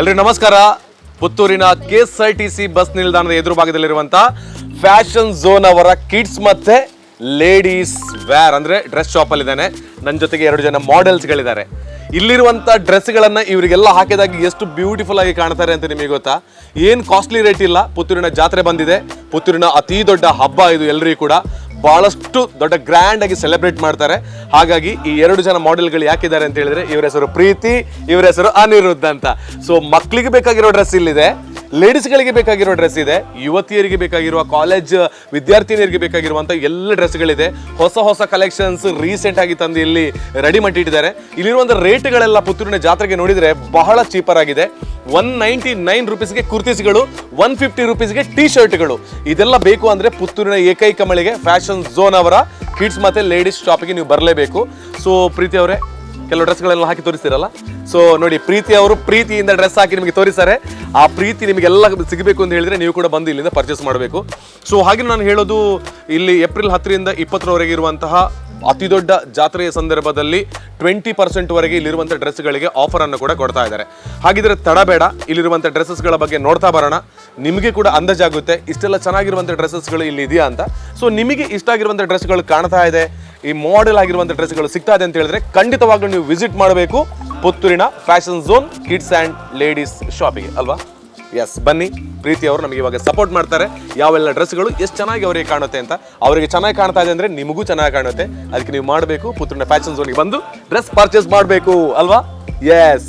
ಎಲ್ರಿಗೂ ನಮಸ್ಕಾರ. ಪುತ್ತೂರಿನ K S I T C bus ನಿಲ್ದಾಣದ ಎದುರು ಭಾಗದಲ್ಲಿರುವಂತ ಫ್ಯಾಷನ್ ಝೋನ್ ಅವರ ಕಿಡ್ಸ್ ಮತ್ತೆ ಲೇಡೀಸ್ ವೇರ್, ಅಂದ್ರೆ ಡ್ರೆಸ್ ಶಾಪ್ ಅಲ್ಲಿ ಇದ್ದಾನೆ ನನ್ನ ಜೊತೆಗೆ ಎರಡು ಜನ ಮಾಡೆಲ್ಸ್ ಇಲ್ಲಿರುವಂತ ಡ್ರೆಸ್ಗಳನ್ನ ಇವರಿಗೆಲ್ಲ ಹಾಕಿದಾಗ ಎಷ್ಟು ಬ್ಯೂಟಿಫುಲ್ ಆಗಿ ಕಾಣ್ತಾರೆ ಅಂತ ನಿಮಗೆ ಗೊತ್ತಾ? ಏನ್ ಕಾಸ್ಟ್ಲಿ ರೇಟ್ ಇಲ್ಲ, ಪುತ್ತೂರಿನ ಜಾತ್ರೆ ಬಂದಿದೆ. ಪುತ್ತೂರಿನ ಅತಿ ದೊಡ್ಡ ಹಬ್ಬ ಇದು ಎಲ್ಲರಿಗೂ ಕೂಡ. ಬಹಳಷ್ಟು ದೊಡ್ಡ ಗ್ರ್ಯಾಂಡ್ ಆಗಿ ಸೆಲೆಬ್ರೇಟ್ ಮಾಡ್ತಾರೆ. ಹಾಗಾಗಿ ಈ ಎರಡು ಜನ ಮಾಡೆಲ್ಗಳು ಯಾಕಿದ್ದಾರೆ ಅಂತ ಹೇಳಿದ್ರೆ ಇವರ ಹೆಸರು ಪ್ರೀತಿ, ಇವರ ಹೆಸರು ಅನಿರುದ್ಧ ಅಂತ. ಸೊ ಮಕ್ಕಳಿಗೆ ಬೇಕಾಗಿರೋ ಡ್ರೆಸ್ ಇಲ್ಲಿದೆ. ಲೇಡೀಸ್ಗಳಿಗೆ ಬೇಕಾಗಿರೋ ಡ್ರೆಸ್ ಇದೆ, ಯುವತಿಯರಿಗೆ ಬೇಕಾಗಿರುವ ಕಾಲೇಜ್ ವಿದ್ಯಾರ್ಥಿನಿಯರಿಗೆ ಬೇಕಾಗಿರುವಂಥ ಎಲ್ಲ ಡ್ರೆಸ್ಗಳಿದೆ ಹೊಸ ಹೊಸ ಕಲೆಕ್ಷನ್ಸ್ ರೀಸೆಂಟ್ ಆಗಿ ತಂದು ಇಲ್ಲಿ ರೆಡಿ ಮಾಡಿಟ್ಟಿದ್ದಾರೆ ಇಲ್ಲಿರುವಂಥ ರೇಟ್ಗಳೆಲ್ಲ ಪುತ್ತೂರಿನ ಜಾತ್ರೆಗೆ ನೋಡಿದ್ರೆ ಬಹಳ ಚೀಪರ್ ಆಗಿದೆ. ಒನ್ ನೈಂಟಿ ನೈನ್ ರುಪೀಸ್ಗೆ ಕುರ್ತೀಸ್ಗಳು ಒನ್ ಫಿಫ್ಟಿ ರುಪೀಸ್ಗೆ ಟೀ ಶರ್ಟ್ಗಳು ಇದೆಲ್ಲ ಬೇಕು ಅಂದ್ರೆ ಪುತ್ತೂರಿನ ಏಕೈಕ ಮಳಿಗೆ ಫ್ಯಾಷನ್ ಝೋನ್ ಅವರ. ಕಿಡ್ಸ್ ಮತ್ತೆ ಲೇಡೀಸ್ ಶಾಪಿಗೆ ನೀವು ಬರಲೇಬೇಕು. ಸೊ ಪ್ರೀತಿ ಅವರೇ ಕೆಲವು ಡ್ರೆಸ್ಗಳೆಲ್ಲ ಹಾಕಿ ತೋರಿಸ್ತೀರಲ್ಲ? ಸೊ ನೋಡಿ, ಪ್ರೀತಿ ಅವರು ಪ್ರೀತಿಯಿಂದ ಡ್ರೆಸ್ ಹಾಕಿ ನಿಮಗೆ ತೋರಿಸ್ತಾರೆ. ಆ ಪ್ರೀತಿ ನಿಮಗೆಲ್ಲ ಸಿಗಬೇಕು ಅಂತ ಹೇಳಿದ್ರೆ ನೀವು ಕೂಡ ಬಂದು ಇಲ್ಲಿಂದ ಪರ್ಚೇಸ್ ಮಾಡಬೇಕು. ಸೊ ಹಾಗೆ ನಾನು ಹೇಳೋದು, ಇಲ್ಲಿ ಏಪ್ರಿಲ್ ಹತ್ತರಿಂದ ಇಪ್ಪತ್ತರವರೆಗೆ ಇರುವಂತಹ ಅತಿ ದೊಡ್ಡ ಜಾತ್ರೆಯ ಸಂದರ್ಭದಲ್ಲಿ ಟ್ವೆಂಟಿ ಪರ್ಸೆಂಟ್ ವರೆಗೆ ಇಲ್ಲಿರುವಂಥ ಡ್ರೆಸ್ಗಳಿಗೆ ಆಫರ್ ಅನ್ನು ಕೂಡ ಕೊಡ್ತಾ ಇದ್ದಾರೆ. ಹಾಗಿದ್ರೆ ತಡಬೇಡ ಇಲ್ಲಿರುವಂಥ ಡ್ರೆಸ್ಸಸ್ಗಳ ಬಗ್ಗೆ ನೋಡ್ತಾ ಬರೋಣ. ನಿಮಗೆ ಕೂಡ ಅಂದಾಜಾಗುತ್ತೆ, ಇಷ್ಟೆಲ್ಲ ಚೆನ್ನಾಗಿರುವಂಥ ಡ್ರೆಸ್ಸಸ್ಗಳು ಇಲ್ಲಿ ಇದೆಯಾ ಅಂತ. ಸೊ ನಿಮಗೆ ಇಷ್ಟ ಆಗಿರುವಂಥ ಡ್ರೆಸ್ಗಳು ಕಾಣ್ತಾ ಇದೆ. ಈ ಮಾಡೆಲ್ ಆಗಿರುವಂಥ ಡ್ರೆಸ್ಗಳು ಸಿಗ್ತಾ ಇದೆ ಅಂತ ಹೇಳಿದ್ರೆ ಖಂಡಿತವಾಗ್ಲೂ ನೀವು ವಿಸಿಟ್ ಮಾಡಬೇಕು. ಪುತ್ತೂರಿನ fashion zone kids and ladies ಶಾಪಿಗೆ ಅಲ್ವಾ? ಎಸ್ ಬನ್ನಿ. ಪ್ರೀತಿ ಅವರು ನಮಗೆ ಇವಾಗ ಸಪೋರ್ಟ್ ಮಾಡ್ತಾರೆ. ಯಾವೆಲ್ಲ ಡ್ರೆಸ್ಗಳು ಎಷ್ಟು ಚೆನ್ನಾಗಿ ಅವರಿಗೆ ಕಾಣುತ್ತೆ ಅಂತ. ಅವರಿಗೆ ಚೆನ್ನಾಗಿ ಕಾಣ್ತಾ ಇದೆ ಅಂದ್ರೆ ನಿಮಗೂ ಚೆನ್ನಾಗಿ ಕಾಣುತ್ತೆ. ಅದಕ್ಕೆ ನೀವು ಮಾಡಬೇಕು. ಪುತ್ತೂರಿನ ಫ್ಯಾಷನ್ ಝೋನ್ಗೆ ಬಂದು ಡ್ರೆಸ್ ಪರ್ಚೇಸ್ ಮಾಡಬೇಕು. ಅಲ್ವಾ? ಎಸ್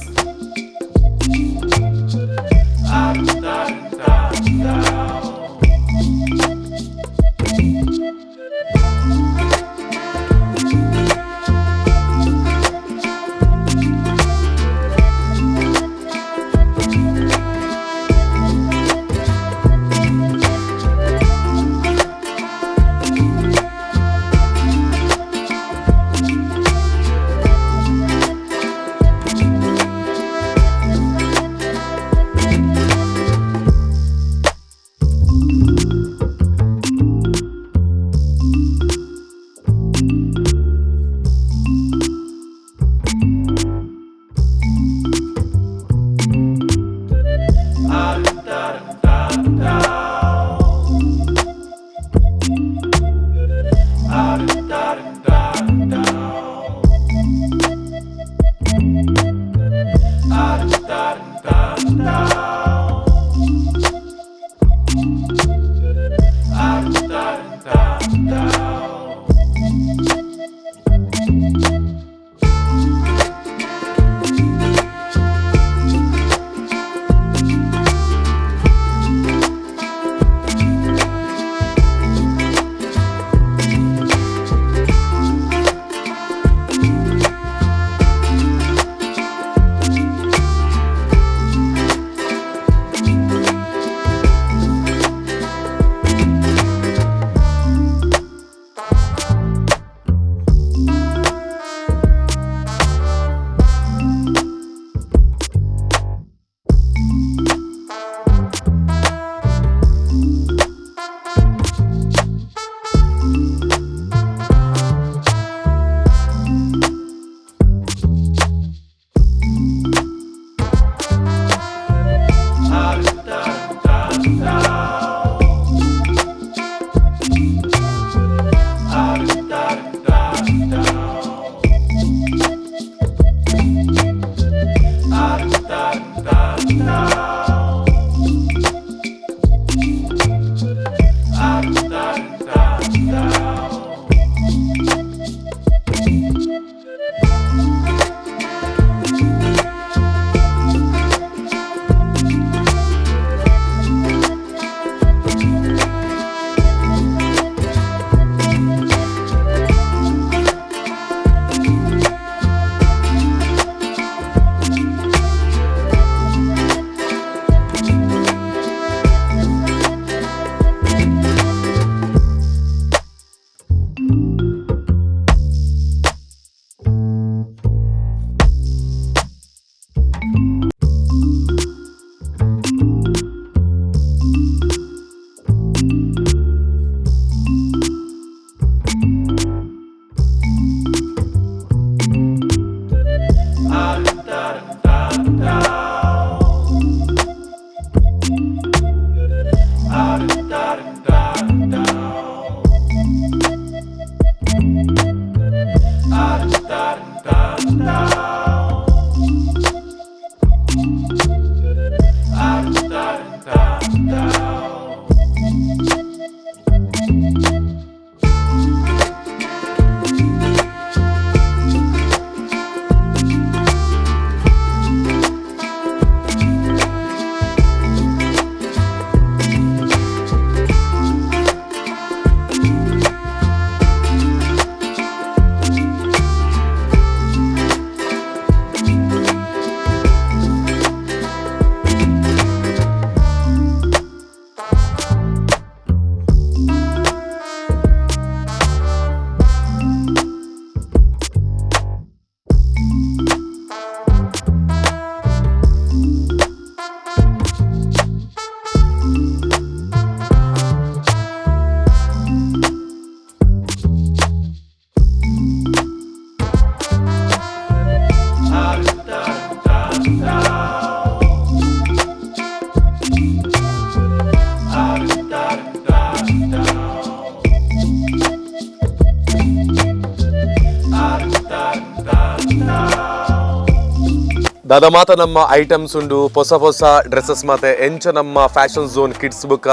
ದಾದ ಮಾತ ನಮ್ಮ ಐಟಮ್ಸ್ ಉಂಡು, ಹೊಸ ಹೊಸ ಡ್ರೆಸ್ಸಸ್ ಮಾತೆ. ಎಂಚ ನಮ್ಮ ಫ್ಯಾಷನ್ ಝೋನ್ ಕಿಡ್ಸ್ ಬುಕ್ಕ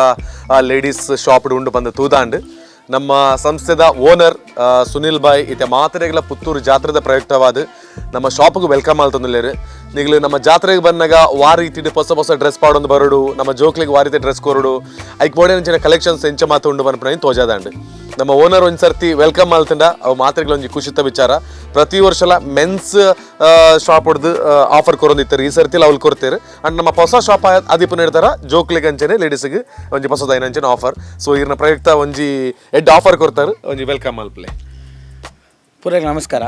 ಲೇಡೀಸ್ ಶಾಪ್ ಉಂಡು ಬಂದ ತೂದಾಂಡ್. ನಮ್ಮ ಸಂಸ್ಥೆದ ಓನರ್ ಸುನಿಲ್ ಬಾಯ್, ಇತ್ತೆ ಮಾತ್ರೆಗಳ ಪುತ್ತೂರು ಜಾತ್ರೆದ ಪ್ರಯುಕ್ತವಾದ. ನಮ್ಮ ಶಾಪ್ಗೆ ವೆಲ್ಕಮ್ ಆಲ್ತಂದಿಲ್ಲೇರು ನಿಗ್ಲು ನಮ್ಮ ಜಾತ್ರೆಗೆ ಬಂದಾಗ ವಾರಿ ತಿಂಡಿ, ಹೊಸ ಹೊಸ ಡ್ರೆಸ್ ಪಾಡೊಂದು ಬರೋಡು, ನಮ್ಮ ಜೋಕ್ಲಿಗೆ ವಾರಿತೆ ಡ್ರೆಸ್ ಕೊರಡು. ಐಕ್ ಬೋಡೆ ಅಂಚಿನ ಕಲೆಕ್ಷನ್ಸ್ ಎಂಚ ಮಾತು ಉಂಡು ಬನ್ಪನ ತೋಜಾದಾಂಡ್ ನಮ್ಮ ಓನರ್ ಒಂದು ಸರ್ತಿ ವೆಲ್ಕಮ್ ಮಾಡ್ತಂಡ, ಅವು ಮಾತ್ರೆಗಳ ಒಂದು ಖುಷಿತ ವಿಚಾರ. ಪ್ರತಿ ವರ್ಷಲ ಮೆನ್ಸ್ ಶಾಪ್ ಹೊಡೆದು ಆಫರ್ ಕೊರೊಂದಿತ್ತಾರೆ. ಈ ಸರ್ತಿ ಅವ್ಲು ಕೊಡ್ತಾರೆ ಅಂಡ್ ನಮ್ಮ ಹೊಸ ಶಾಪ್ ಅದಿಪ್ಪು ನೀಡ್ತಾರ ಜೋಕ್ಲಿಗೆ ಅಂಚನೆ ಲೇಡೀಸ್ಗೆ ಒಂಜಿ ಹೊಸದ ಏನಂಚಿನ ಆಫರ್ ಸೊ ಇರ್ನ ಪ್ರಯುಕ್ತ ಒಂಜಿ ಎಡ್ ಆಫರ್ ಕೊಡ್ತಾರೆ ಒಂಜಿ ವೆಲ್ಕಮ್ ಅಲ್ಪ್ಲೆ. ಪೂರೈಗೆ ನಮಸ್ಕಾರ.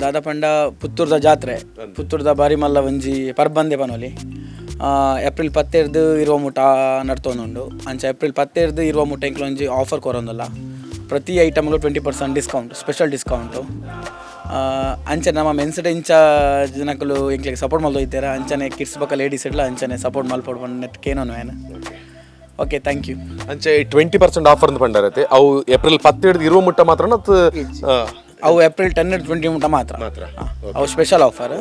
ದಾದ ಪಂಡ ಪುತ್ತೂರ್ದ ಜಾತ್ರೆ, ಪುತ್ತೂರ್ದ ಬಾರಿಮಲ್ಲ ಒಂಜಿ ಪರ್ಬಂದೆ ಪನೊಲಿ ಏಪ್ರಿಲ್ ಪತ್ತೆರ್ದು ಇರುವ ಮುಟ ನಡ್ತೊಂದುಂಡು. ಅಂಚ ಏಪ್ರಿಲ್ ಪತ್ತೆರ್ದು ಇರುವ ಮುಟ ಇಂಕ್ಲ ಒಂಜಿ ಆಫರ್ ಕೊರೊಂದುಲ್ಲ. ಪ್ರತಿ ಐಟಮ್ಗಳು twenty percent discount special discount ಅಂಚೆ ನಮ್ಮ ಮೆನ್ಸ್ಡ್ ಇಂಚ ಜನಕಲು ಇಂಕ್ಲಿಗೆ ಸಪೋರ್ಟ್ ಮಲ್ದೊಯ್ತಾರೆ. ಅಂಚನೆ ಕಿಡ್ಸ್ ಬಕ್ಕ ಲೇಡೀಸ್ ಇಡ್ಲ ಅಂಚನೆ ಸಪೋರ್ಟ್ ಮಲ್ಪೊಡ್ ಬಂದು ನೆಟ್ ಕೇನೋನು ಏನು. ಓಕೆ ಥ್ಯಾಂಕ್ ಯು ಅಂಚೆ ಟ್ವೆಂಟಿ ಪರ್ಸೆಂಟ್ ಆಫರ್ ಅಂತ ಪಂಡರತ್ತೆ ಅವು ಏಪ್ರಿಲ್ ಪತ್ತೆರಡು ಇರುವ ಮುಟ್ಟ ಮಾತ್ರ ಅವು ಏಪ್ರಿಲ್ ಟೆನ್ ಟ್ವೆಂಟಿ ಮುಟ ಮಾತ್ರ. ಅವು ಸ್ಪೆಷಲ್ ಆಫರ್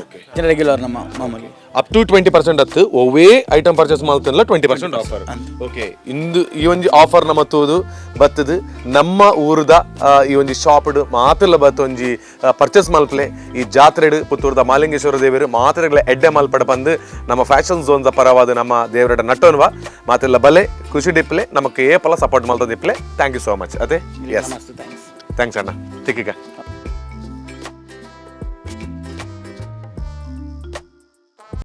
ರೆಗ್ಯುಲರ್ ನಮ್ಮ ಮಾಮೂಲಿ. ಅಪ್ ಟು ಟ್ವೆಂಟಿ ಪರ್ಸೆಂಟ್ ಹತ್ತು ಒವೇ ಐಟಮ್ ಪರ್ಚೇಸ್ ಮಾಡ್ತಾನಲ್ಲ ಟ್ವೆಂಟಿ ಪರ್ಸೆಂಟ್ ಆಫರ್ ಓಕೆ ಇಂದು ಈ ಒಂದು ಆಫರ್ ನಮ್ಮ ತೂದು ಬತ್ತದು ನಮ್ಮ ಊರದ ಈ ಒಂದು ಶಾಪ್ಡ್ ಮಾತೆಲ್ಲ ಬತ್ತ ಒಂಜಿ ಪರ್ಚೇಸ್ ಮಲ್ಪಲೆ. ಈ ಜಾತ್ರೆಡ್ ಪುತ್ತೂರದ ಮಾಲಿಂಗೇಶ್ವರ ದೇವರು ಮಾತ್ರೆಗಳ ಎಡ್ಡೆ ಮಲ್ಪಡ ಬಂದು ನಮ್ಮ ಫ್ಯಾಷನ್ ಝೋನ್ದ ಪರವಾದ ನಮ್ಮ ದೇವರಡ ನಟೋನ್ವ. ಮಾತೆಲ್ಲ ಬಲೆ ಖುಷಿ ಡಿಪ್ಲೆ ನಮಗೆ ಏ ಪಲ ಸಪೋರ್ಟ್ ಮಲ್ತದಿಪ್ಲೆ. ಥ್ಯಾಂಕ್ ಯು ಸೋ ಮಚ್ ಅದೇ? ಎಸ್ ಥ್ಯಾಂಕ್ಸ್ ಅಣ್ಣ. ತಿಕ್ಕಿಗ